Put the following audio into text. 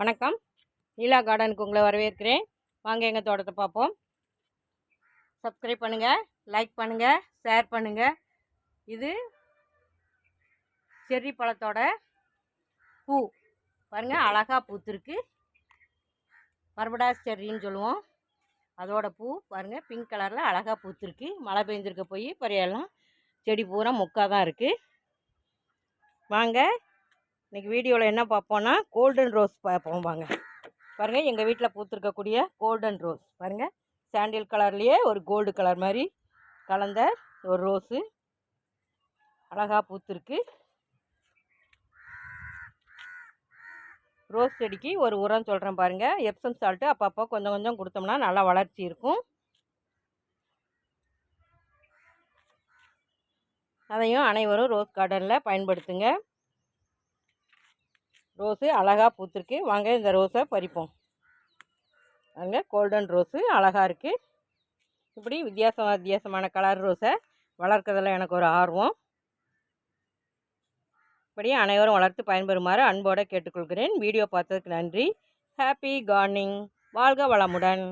வணக்கம். லீலா கார்டனுக்கு உங்களை வரவேற்கிறேன். வாங்க எங்கள் தோட்டத்தை பார்ப்போம். சப்ஸ்கிரைப் பண்ணுங்கள் லைக் பண்ணுங்கள் ஷேர் பண்ணுங்கள் இது செர்ரி பழத்தோட பூ. பாருங்கள் அழகாக பூத்துருக்கு. பர்படாஸ் செர்ரின்னு சொல்லுவோம். அதோட பூ பாருங்கள் பிங்க் கலரில் அழகாக பூத்துருக்கு. மழை பெஞ்சிருக்க போய் பறையெல்லாம் செடி பூரா மொக்காக தான் இருக்குது வாங்க இன்றைக்கி வீடியோவில் என்ன பார்ப்போன்னா கோல்டன் ரோஸ் பார்ப்போம் வாங்க. பாருங்கள் எங்கள் வீட்டில் பூத்திருக்கக்கூடிய கோல்டன் ரோஸ் பாருங்கள் சாண்டில் கலர்லேயே ஒரு கோல்டு கலர் மாதிரி கலந்த ஒரு ரோஸு அழகாக பூத்திருக்கு. ரோஸ் செடிக்கு ஒரு உரம் சொல்கிறேன் பாருங்கள் எப்சம் சால்ட்டு அப்பப்போ கொஞ்சம் கொஞ்சம் கொடுத்தோம்னா நல்லா வளர்ச்சி இருக்கும். அதையும் அனைவரும் ரோஸ் கார்டனில் பயன்படுத்துங்க. ரோஸு அழகாக பூத்துருக்கு. வாங்க இந்த ரோஸை பறிப்போம். அங்கே கோல்டன் ரோஸு அழகாக இருக்குது இப்படி வித்தியாசம் வித்தியாசமான கலர் ரோஸை வளர்க்குறதில் எனக்கு ஒரு ஆர்வம். இப்படி அனைவரும் வளர்த்து பயன்பெறுமாறு அன்போடு கேட்டுக்கொள்கிறேன். வீடியோ பார்த்ததுக்கு நன்றி. ஹாப்பி கார்னிங் வாழ்க வளமுடன்.